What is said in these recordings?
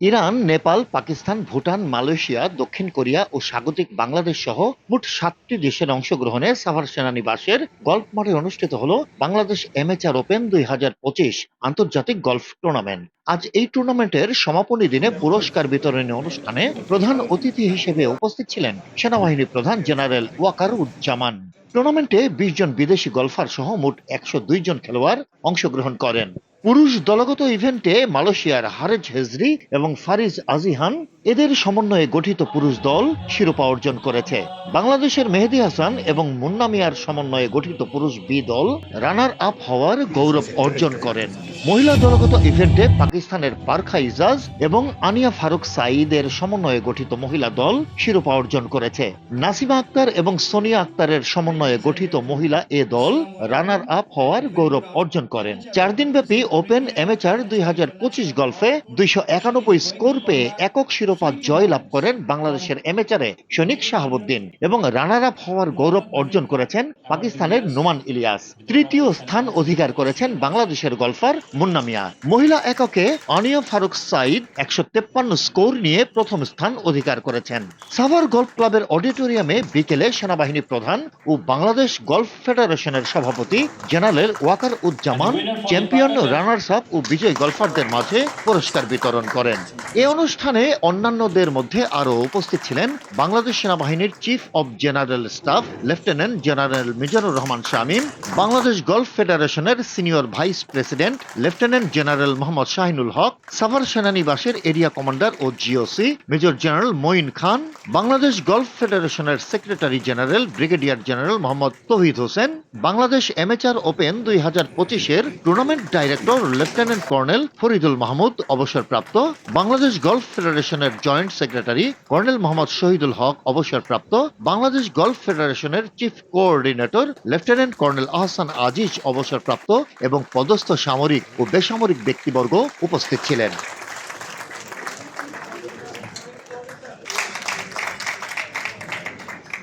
Iran, Nepal, Pakistan, Bhutan, Malaysia, দক্ষিণ Korea ও স্বাগতিক বাংলাদেশ সহ মোট সাতটি দেশের অংশগ্রহণে সাভার সেনানিবাসের গল্ফ মাঠে অনুষ্ঠিত হল বাংলাদেশ এমএচআর ওপেন দুই হাজার পঁচিশ আন্তর্জাতিক গল্ফ টুর্নামেন্ট। আজ এই টুর্নামেন্টের সমাপনী দিনে পুরস্কার বিতরণী অনুষ্ঠানে প্রধান অতিথি হিসেবে উপস্থিত ছিলেন সেনাবাহিনী প্রধান জেনারেল ওয়াকার উজ্জামান টুর্নামেন্টে বিশ জন বিদেশি গল্ফার সহ মোট একশো দুই জন খেলোয়াড় অংশগ্রহণ করেন। পুরুষ দলগত ইভেন্টে মালয়েশিয়ার হারেজ হেজরি এবং ফারিজ আজিহান এদের সমন্বয়ে গঠিত পুরুষ দল শিরোপা অর্জন করেছে। বাংলাদেশের মেহেদি হাসান এবং মুন্না মিয়ার সমন্বয়ে গঠিত পুরুষ বি দল রানার আপ হওয়ার গৌরব অর্জন করেন। মহিলা দলগত ইভেন্টে পাকিস্তানের পারখা ইজাজ এবং আনিয়া ফারুক সাঈদের সমন্বয়ে গঠিত মহিলা দল শিরোপা অর্জন করেছে। নাসিমা আক্তার এবং সোনিয়া আক্তারের সমন্বয়ে গঠিত মহিলা এ দল রানার আপ হওয়ার গৌরব অর্জন করেন। চার দিনব্যাপী ওপেন এমএচআর দুই হাজার পঁচিশ গলফে দুইশো স্কোর পেয়ে একক শিরোপা জয় লাভ করেন বাংলাদেশের এমএচআরে সৈনিক শাহাবুদ্দিন এবং রানার আপ হওয়ার গৌরব অর্জন করেছেন পাকিস্তানের নোমান ইলিয়াস। তৃতীয় স্থান অধিকার করেছেন বাংলাদেশের গলফার মুন্না মিয়া। মহিলা এককে অনিয়া ফারুক সাইদ একশো তেপ্পান্ন স্কোর নিয়ে প্রথম স্থান অধিকার করেছেন। সাভার গল্ফ ক্লাবের অডিটোরিয়ামে বিকেলে সেনাবাহিনী প্রধান ও বাংলাদেশ গল্ফ ফেডারেশনের সভাপতি general Waker Uzzaman champion runners up ও বিজয়ী গলফারদের মাঝে পুরস্কার বিতরণ করেন। এ অনুষ্ঠানে অন্যান্যদের মধ্যে আরও উপস্থিত ছিলেন বাংলাদেশ সেনাবাহিনীর chief of general staff lieutenant general Mizanur Rahman Shamim Bangladesh golf ফেডারেশনের senior vice president lieutenant general Mohammad Shahinul Haque Savar সেনানিবাসের area commander ও GOC major general Moin Khan Bangladesh golf ফেডারেশনের secretary general brigadier general Mohammad Tauhid Hossain Bangladesh MHR open দুই হাজার পঁচিশের tournament director lieutenant colonel Faridul Mahmud অবসরপ্রাপ্ত, Bangladesh golf ফেডারেশনের joint secretary colonel Mohammad Shahidul Haque অবসরপ্রাপ্ত Bangladesh golf ফেডারেশনের chief coordinator lieutenant colonel Ahsan Aziz অবসরপ্রাপ্ত এবং পদস্থ সামরিক ও বেসামরিক ব্যক্তিবর্গ উপস্থিত ছিলেন।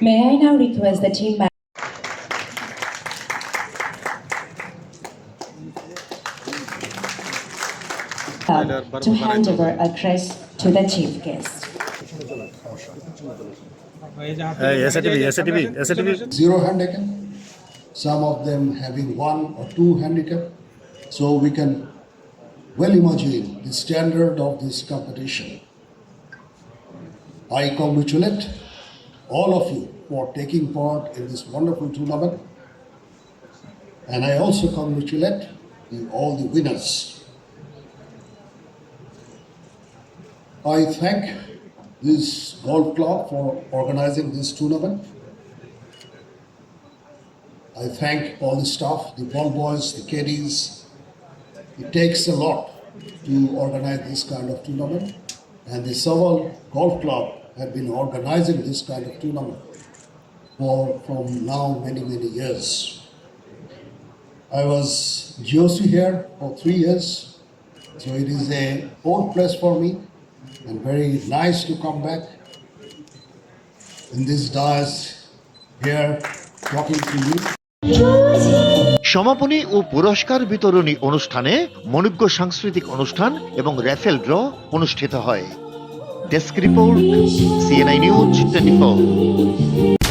May I now request the team to hand over a crest to the chief guest. Zero handicap, some of them having one or two handicap. So we can well imagine the standard of this competition. I congratulate all of you for taking part in this wonderful tournament. And I also congratulate all the winners. I thank this golf club for organizing this tournament. I thank all the staff, the ball boys, the caddies. It takes a lot to organize this kind of tournament, and the Saval Golf Club have been organizing this kind of tournament for from now many many years. I was GOC here for three years, so it is a old place for me, and very nice to come back in this dais here, talking to you. সমাপনী ও পুরস্কার বিতরণী অনুষ্ঠানে মনুজ্ঞ সাংস্কৃতিক অনুষ্ঠান এবং raffle draw অনুষ্ঠিত হয় desk report CNI news twenty